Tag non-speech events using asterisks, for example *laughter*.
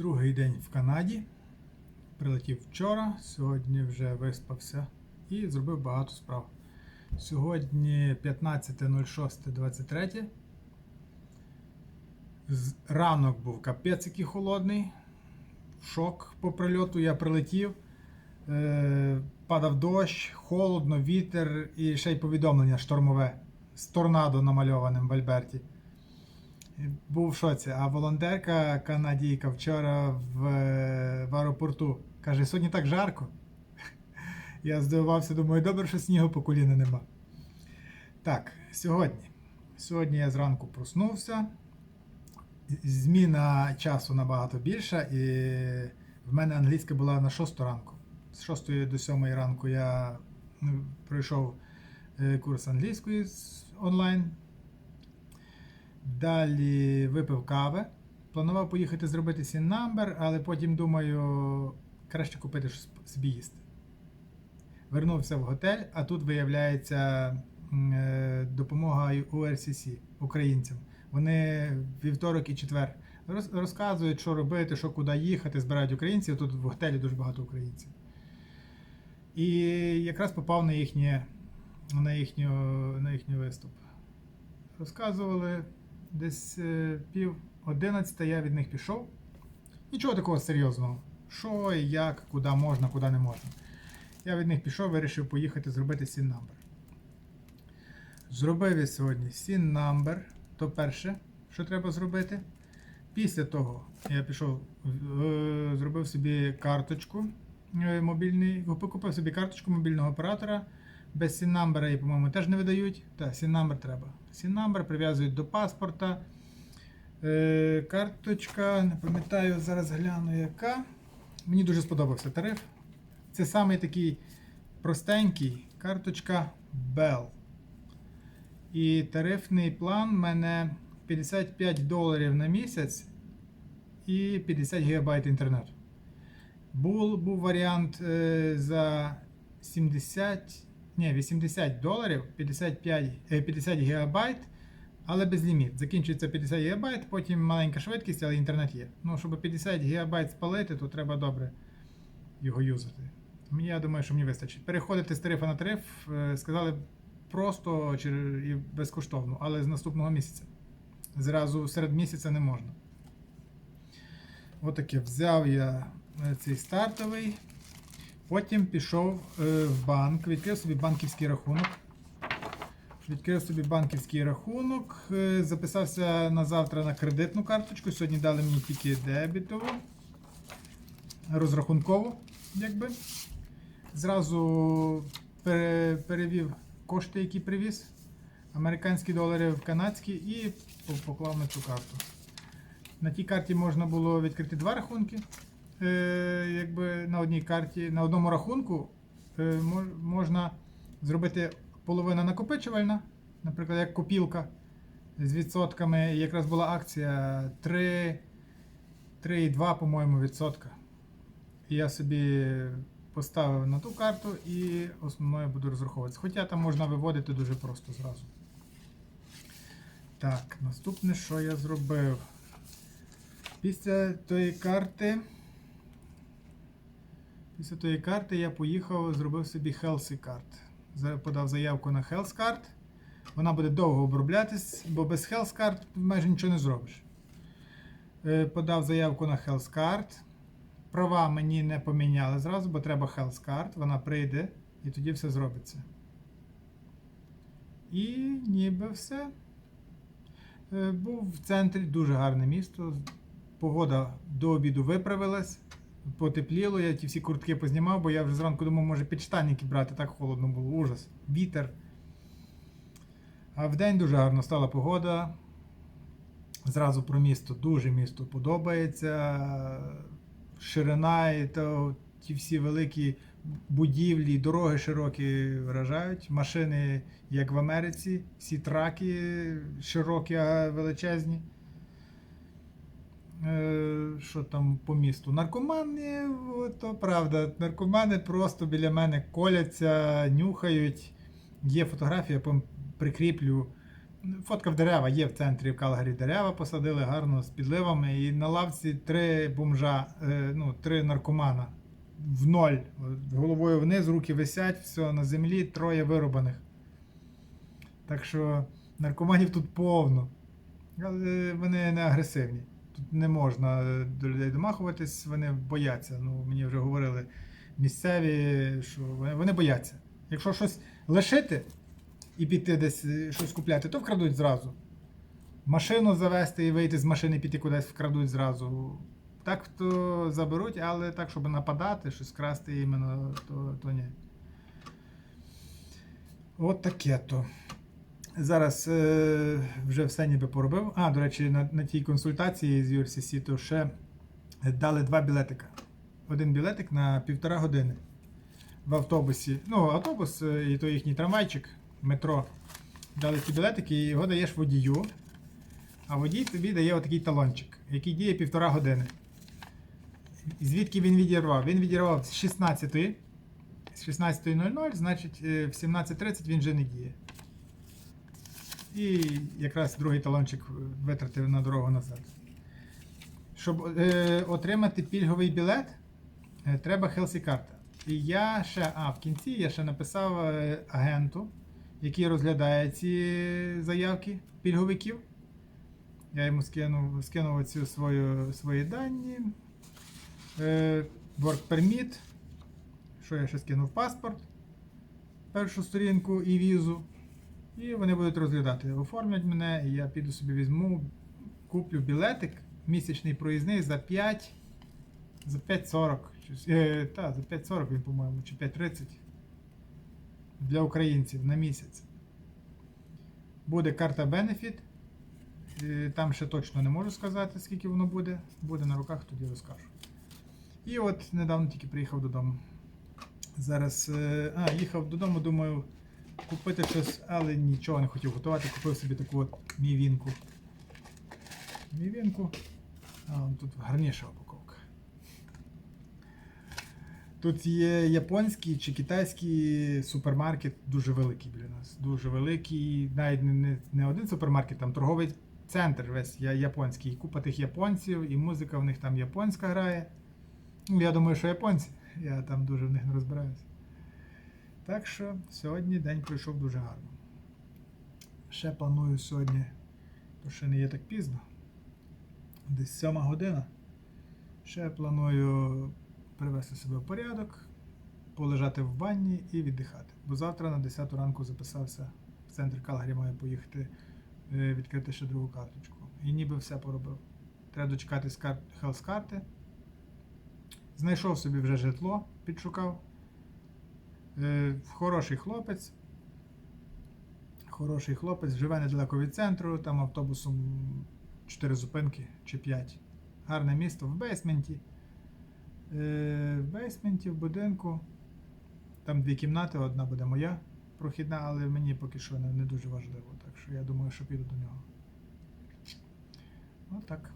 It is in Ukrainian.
Другий день в Канаді. Прилетів вчора, сьогодні вже виспався і зробив багато справ. Сьогодні 15.06.23. Ранок був капець який холодний. Шок по прильоту. Я прилетів. Е, падав дощ, холодно, вітер і ще й повідомлення штормове з торнадо намальованим в Альберті. Був в шоці. А волонтерка канадійка вчора в, е, в аеропорту каже: сьогодні так жарко. *laughs* Я здивувався, думаю, добре, що снігу по коліна нема. Так, сьогодні. Сьогодні я зранку проснувся. Зміна часу набагато більша, і в мене англійська була на 6 ранку. З 6 до 7 ранку я пройшов е, курс англійської онлайн. Далі випив кави. Планував поїхати зробити сін намбер, але потім думаю, краще купити щось собі. Вернувся в готель, а тут виявляється е, допомога URCC українцям. Вони вівторок і четвер розказують, що робити, що куди їхати, збирають українців. Тут в готелі дуже багато українців. І якраз попав на їхнє, на їхню, на їхній виступ. Розказували десь е, пів одинадцята я від них пішов. Нічого такого серйозного. Що як, куди можна, куди не можна. Я від них пішов, вирішив поїхати зробити сін намбер. Зробив я сьогодні сін намбер. То перше, що треба зробити. Після того я пішов, е, зробив собі карточку е, мобільний, купив собі карточку мобільного оператора. Без сін намбера її, по-моєму, теж не видають. Так, сін намбер треба. Сін намбер прив'язують до паспорта. Е, карточка, не пам'ятаю, зараз гляну яка. Мені дуже сподобався тариф. Це самий такий простенький карточка Bell. І тарифний план в мене 55 доларів на місяць і 50 гігабайт інтернету. Був, був варіант е, за 70, ні, 80 доларів, 55, е, 50 гігабайт, але без ліміт. Закінчується 50 гігабайт, потім маленька швидкість, але інтернет є. Ну, щоб 50 гігабайт спалити, то треба добре його юзати. Я думаю, що мені вистачить. Переходити з тарифа на тариф, е, сказали просто і безкоштовно, але з наступного місяця. Зразу серед місяця не можна. Отаке взяв я е, цей стартовий. Потім пішов е, в банк, відкрив собі банківський рахунок. Відкрив собі банківський рахунок, е, записався на завтра на кредитну карточку. Сьогодні дали мені тільки дебітову, розрахункову, якби. Зразу пере- перевів кошти, які привіз. Американські долари в канадські і поклав на цю карту. На тій карті можна було відкрити два рахунки. Е, якби на одній карті, на одному рахунку е, можна зробити половина накопичувальна, наприклад, як копілка з відсотками. Якраз була акція 3,2, по-моєму, відсотка. І я собі поставив на ту карту і основною буду розраховуватися. Хоча там можна виводити дуже просто зразу. Так, наступне, що я зробив. Після тої карти. Після тої карти я поїхав, зробив собі Healthy Card. Подав заявку на Health Card. Вона буде довго оброблятись, бо без Health Card майже нічого не зробиш. Е, Подав заявку на Health Card. Права мені не поміняли зразу, бо треба Health Card. Вона прийде і тоді все зробиться. І ніби все. Е, Був в центрі дуже гарне місто. Погода до обіду виправилась, потепліло, я ті всі куртки познімав, бо я вже зранку думав, може підштанники брати, так холодно було, ужас, вітер. А вдень дуже гарно стала погода. Зразу про місто дуже місто подобається. Ширина і то, ті всі великі будівлі, дороги широкі вражають. Машини, як в Америці, всі траки широкі, величезні. Е, Що там по місту? Наркомани, то правда. Наркомани просто біля мене коляться, нюхають. Є фотографія, я прикріплю Фоткав дерева, є в центрі в Калгарі дерева, посадили гарно з підливами. І на лавці три бомжа, е, ну, три наркомана в ноль. Головою вниз, руки висять, все на землі, троє вирубаних. Так що наркоманів тут повно. Але вони не агресивні. Тут не можна до людей домахуватись, вони бояться. Ну, мені вже говорили місцеві, що вони вони бояться. Якщо щось лишити і піти десь е, щось купляти, то вкрадуть зразу. Машину завести і вийти з машини, піти кудись вкрадуть зразу. Так то заберуть, але так, щоб нападати, щось красти іменно, то, то ні. От таке то. Зараз е, вже все ніби поробив. А, до речі, на, на тій консультації з URCC то ще дали два білетика. Один білетик на півтора години в автобусі. Ну, автобус е, і то їхній трамвайчик, метро. Дали ці білетики і його даєш водію. А водій тобі дає отакий талончик, який діє півтора години. Звідки він відірвав? Він відірвав з 16 з 16.00, значить е, в 17.30 він вже не діє. І якраз другий талончик витратив на дорогу назад. Щоб е, отримати пільговий білет, е, треба Хелсі карта. І я ще, а в кінці я ще написав е, агенту, який розглядає ці заявки пільговиків. Я йому скинув, скинув оцю свою, свої дані. Е, work permit. Що я ще скинув паспорт, першу сторінку і візу. І вони будуть розглядати. Оформлять мене, і я піду собі візьму, куплю білетик, місячний проїзний за 5, за 5.40. Е, та, за 5.40 він, по-моєму, чи 5.30 для українців на місяць. Буде карта Benefit. Е, Там ще точно не можу сказати, скільки воно буде. Буде на руках, тоді розкажу. І от недавно тільки приїхав додому. Зараз. е, А, їхав додому, думаю, купити щось, але нічого не хотів готувати. Купив собі таку от мівінку. Мівінку. А, тут гарніша упаковка. Тут є японський чи китайський супермаркет, дуже великий біля нас. Дуже великий. Навіть не, не, не один супермаркет, там торговий центр весь японський. Купа тих японців, і музика в них там японська грає. Ну, Я думаю, що японці. Я там дуже в них не розбираюся. Так що сьогодні день пройшов дуже гарно. Ще планую сьогодні, то ще не є так пізно. Десь сьома година. Ще планую привести себе в порядок, полежати в бані і віддихати. Бо завтра на 10 ранку записався в центр Калгарі, маю поїхати е, відкрити ще другу карточку. І ніби все поробив. Треба дочекатись кар... хелс-карти. Знайшов собі вже житло, підшукав. Е, Хороший хлопець. Хороший хлопець, живе недалеко від центру, там автобусом 4 зупинки чи 5. Гарне місто в бейсменті. Е, В бейсменті, в будинку. Там дві кімнати, одна буде моя прохідна, але мені поки що не, не дуже важливо. Так що я думаю, що піду до нього. Отак.